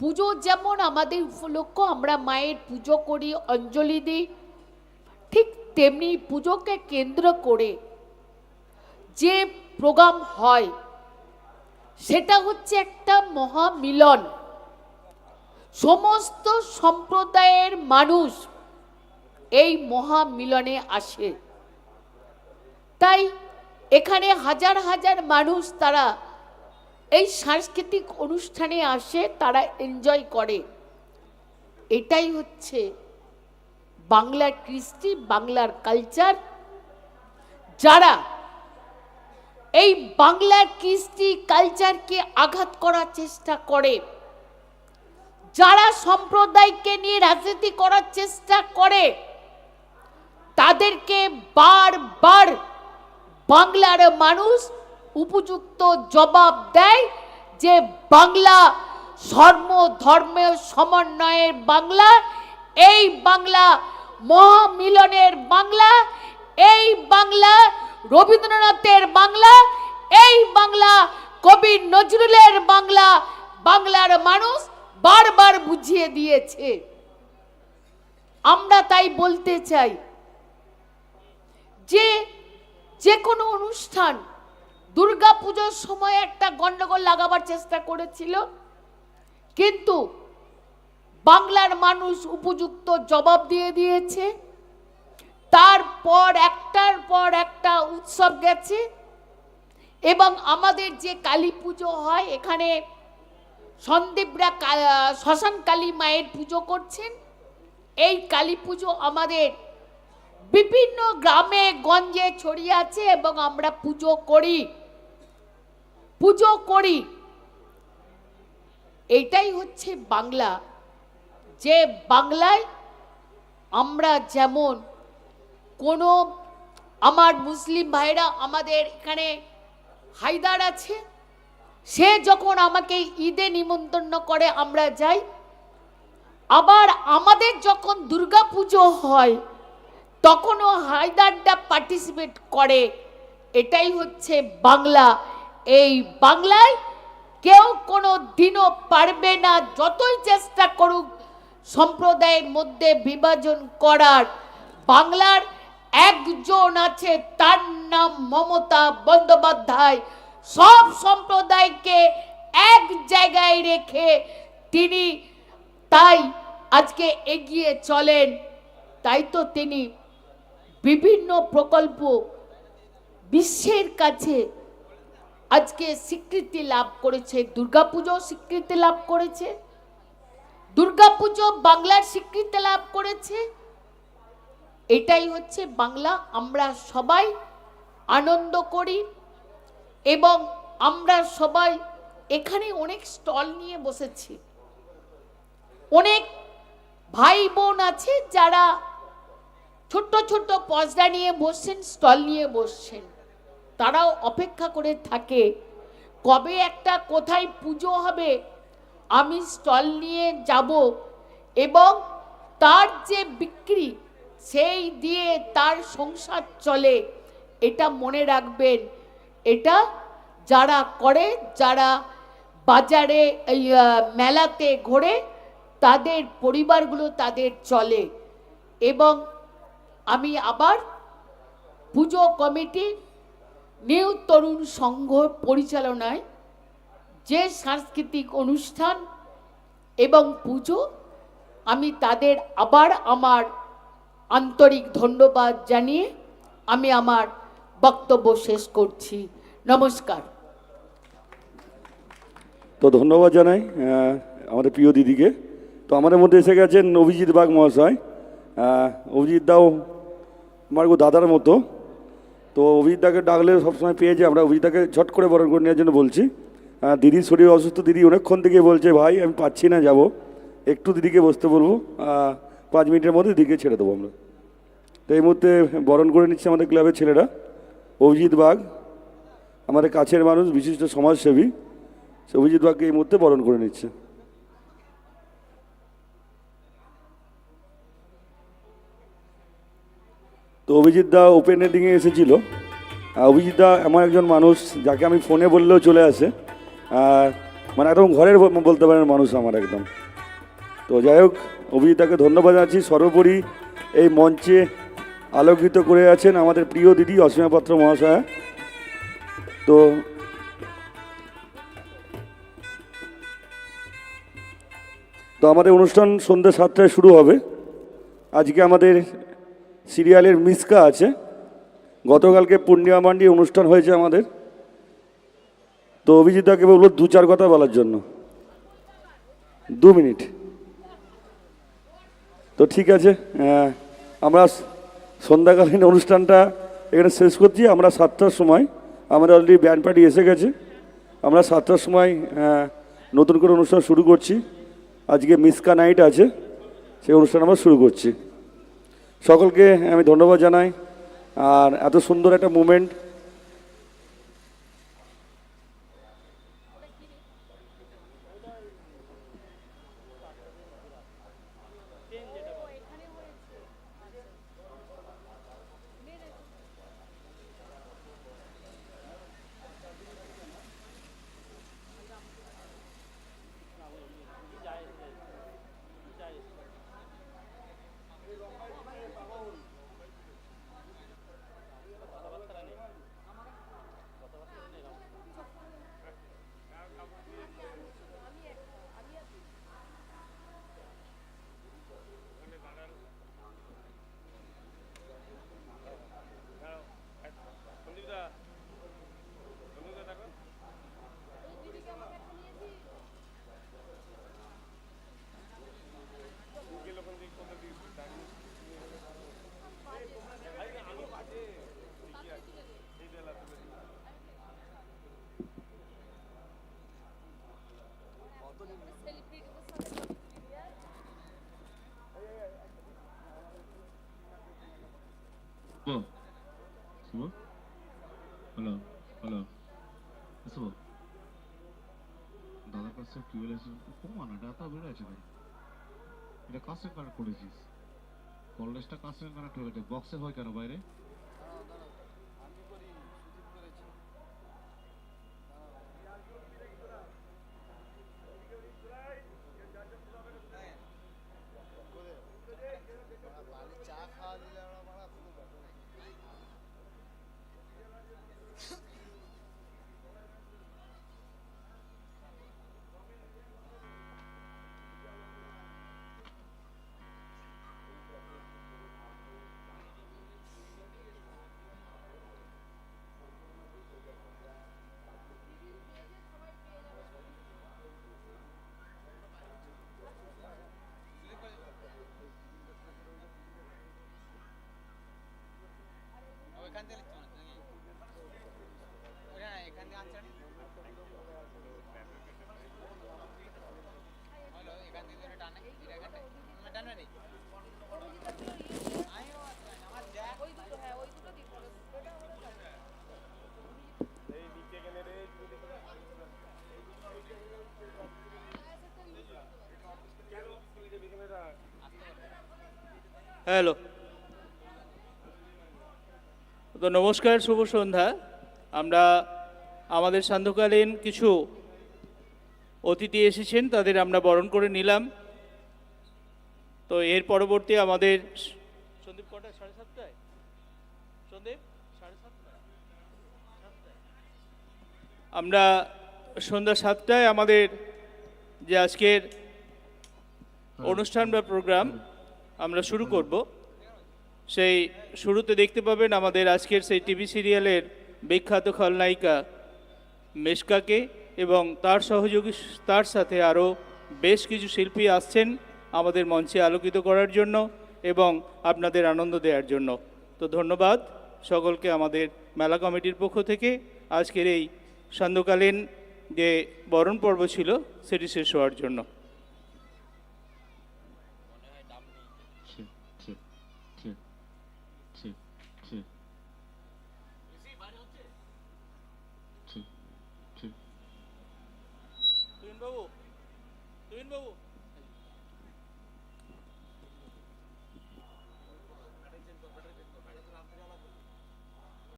পুজো যেমন আমাদের উপলক্ষ, আমরা মায়ের পুজো করি, অঞ্জলি দিই। ঠিক তেমনি পুজোকে কেন্দ্র করে যে প্রোগ্রাম হয়, সেটা হচ্ছে একটা মহামিলন। সমস্ত সম্প্রদায়ের মানুষ এই মহামিলনে আসে। তাই এখানে হাজার হাজার মানুষ তারা এই সাংস্কৃতিক অনুষ্ঠানে আসে, তারা এনজয় করে। এটাই হচ্ছে বাংলার কৃষ্টি, বাংলার কালচার যারা এই বাংলার কৃষ্টি কালচারকে আঘাত করার চেষ্টা করে, যারা সম্প্রদায়কে নিয়ে রাজনীতি করার চেষ্টা করে, তাদেরকে বারবার বাংলার মানুষ উপযুক্ত জবাব দেয় যে বাংলা ধর্ম, ধর্মের সমন্বয়ের বাংলা, এই বাংলা মহামিলনের বাংলা, এই বাংলা রবীন্দ্রনাথের বাংলা, এই বাংলা কবি নজরুলের বাংলা, বাংলার মানুষ বারবার বুঝিয়ে দিয়েছে। আমরা তাই বলতে চাই যে যে কোনো অনুষ্ঠান দুর্গা পুজোর সময় একটা গন্ডগোল লাগাবার চেষ্টা করেছিল। কিন্তু বাংলার মানুষ উপযুক্ত জবাব দিয়ে দিয়েছে। তারপর, একটার পর একটা উৎসব গেছে এবং আমাদের যে কালী পুজো হয়, এখানে সন্দীপরা শ্মশান কালী মায়ের পুজো করছেন। এই কালী পুজো আমাদের বিভিন্ন গ্রামে, গঞ্জে ছড়িয়ে আছে এবং আমরা পুজো করি। পুজো করি। এটাই হচ্ছে বাংলা। যে বাংলায় আমরা যেমন কোনো আমার মুসলিম ভাইরা আমাদের এখানে হায়দার আছে, সে যখন আমাকে ঈদে নিমন্ত্রণ করে আমরা যাই, আবার আমাদের যখন দুর্গা পুজো হয়, তখনও হায়দারটা পার্টিসিপেট করে। এটাই হচ্ছে বাংলা। এই বাংলায় কেউ কোনো দিনও পারবে না যতই চেষ্টা করুক সম্প্রদায়ের মধ্যে বিভাজন করার। বাংলার একজন আছে, তার নাম মমতা বন্দ্যোপাধ্যায়। সব সম্প্রদায়কে এক জায়গায় রেখে তিনি তাই আজকে এগিয়ে চলেন। তাই তো তিনি বিভিন্ন প্রকল্প বিশ্বের কাছে আজকে স্বীকৃতি লাভ করেছে, দুর্গাপুজো স্বীকৃতি লাভ করেছে, দুর্গাপুজো বাংলার স্বীকৃতি লাভ করেছে। এটাই হচ্ছে বাংলা, আমরা সবাই আনন্দ করি এবং আমরা সবাই এখানে অনেক স্টল নিয়ে বসেছি। অনেক ভাই বোন আছে যারা ছোট্ট ছোট্ট পজরা নিয়ে বসছেন, স্টল নিয়ে বসছেন। তারাও অপেক্ষা করে থাকে, কবে একটা কোথায় পুজো হবে? আমি স্টল নিয়ে যাব এবং তার যে বিক্রি, সেই দিয়ে তার সংসার চলে। এটা মনে রাখবেন, এটা যারা করে, যারা বাজারে মেলাতে ঘোরে, তাদের পরিবারগুলো তাদের চলে। এবং আমি আবার পুজো কমিটি নিউ তরুণ সংঘ পরিচালনায় যে সাংস্কৃতিক অনুষ্ঠান এবং পুজো, আমি তাদের আবার আমার আন্তরিক ধন্যবাদ জানিয়ে আমি আমার বক্তব্য শেষ করছি। নমস্কার। তো ধন্যবাদ জানাই আমাদের প্রিয় দিদিকে। তো আমাদের মধ্যে এসে গেছেন অভিজিৎ বাগ মহাশয়। অভিজিৎ দাও, আমার দাদার মতো। তো অভিজিৎ দাকে ডাকলে সবসময় পেয়ে যাই আমরা অভিজিৎ দাকে ঝট করে বরণ করে নেওয়ার জন্য বলছি। দিদির শরীর অসুস্থ, দিদি অনেকক্ষণ থেকে বলছে, ভাই, আমি পাচ্ছি না, যাব। একটু দিদিকে বসতে বলব। পাঁচ মিনিটের মধ্যে দিদিকে ছেড়ে দেবো আমরা। তো এই মুহূর্তে বরণ করে নিচ্ছে আমাদের ক্লাবের ছেলেরা। অভিজিৎ বাগ, আমাদের কাছের মানুষ, বিশিষ্ট সমাজসেবী। অভিজিৎ বাগকে এই মুহূর্তে বরণ করে নিচ্ছে। তো অভিজিৎ দা ওপেন এডিংয়ে এসেছিল। অভিজিৎ দা এমন একজন মানুষ যাকে আমি ফোনে বললেও চলে আসে। মানে একদম ঘরের বলতে পারেন মানুষ আমার একদম। তো যাই হোক অভিজিতাকে ধন্যবাদ জানাচ্ছি। সর্বোপরি এই মঞ্চে আলোকিত করে আছেন আমাদের প্রিয় দিদি অসীমা পাত্র মহাশয়া। তো তো আমাদের অনুষ্ঠান সন্ধ্যা সাতটায় শুরু হবে। আজকে আমাদের সিরিয়ালের মিসকা আছে। গতকালকে পূর্ণিমা মান্ডি অনুষ্ঠান হয়েছে আমাদের। তো অভিজিৎদাকে বলব দু চার কথা বলার জন্য। দু মিনিট। তো ঠিক আছে আমরা সন্ধ্যাকালীন অনুষ্ঠানটা এখানে শেষ করছি। আমরা সাতটার সময়, আমাদের অলরেডি ব্যান্ড পার্টি এসে গেছে। আমরা সাতটার সময় নতুন করে অনুষ্ঠান শুরু করছি। আজকে মিসকা নাইট আছে, সেই অনুষ্ঠান আমরা শুরু করছি। সকলকে আমি ধন্যবাদ জানাই। আর এত সুন্দর একটা moment Shubho Shubho hello hello Shubho দাদার কাছে কি বলেছে কমান এটা এত বেড়ে আছে কেন এটা কাছে কানেক্ট করেছিস? কলেজটা সঙ্গে কানেক্ট হয়ে গেছে বক্সে হয় কেন বাইরে? থেকে ওইখানে এখান। থেকে আনসার হলো এখান থেকে ধরে টানে টানবে নি? আমিও আমার দেখ। ওই দুটো হ্যাঁ ওই দুটো দিই পরে। হ্যালো। তো নমস্কার, শুভ সন্ধ্যা। আমরা আমাদের সান্ধ্যকালীন কিছু অতিথি এসেছেন, তাদের আমরা বরণ করে নিলাম। তো এর পরবর্তী আমাদের সন্দীপ কটা? সাড়ে সাতটায়? সন্দীপ, সাড়ে সাতটায়। আমরা সন্ধ্যা সাতটায় আমাদের যে আজকের অনুষ্ঠান বা প্রোগ্রাম আমরা শুরু করব। সেই শুরুতে দেখতে পাবেন আমাদের আজকের সেই টিভি সিরিয়ালের বিখ্যাত খলনায়িকা মেশকাকে এবং তার সহযোগী তার সাথে আরও বেশ কিছু শিল্পী আসছেন আমাদের মঞ্চে আলোকিত করার জন্য এবং আপনাদের আনন্দ দেওয়ার জন্য। তো ধন্যবাদ সকলকে আমাদের মেলা কমিটির পক্ষ থেকে। আজকের এই সান্ধ্যকালীন যে বরণ পর্ব ছিল, সেটি শেষ হওয়ার জন্য। তুহিন বাবু তুহিন বাবু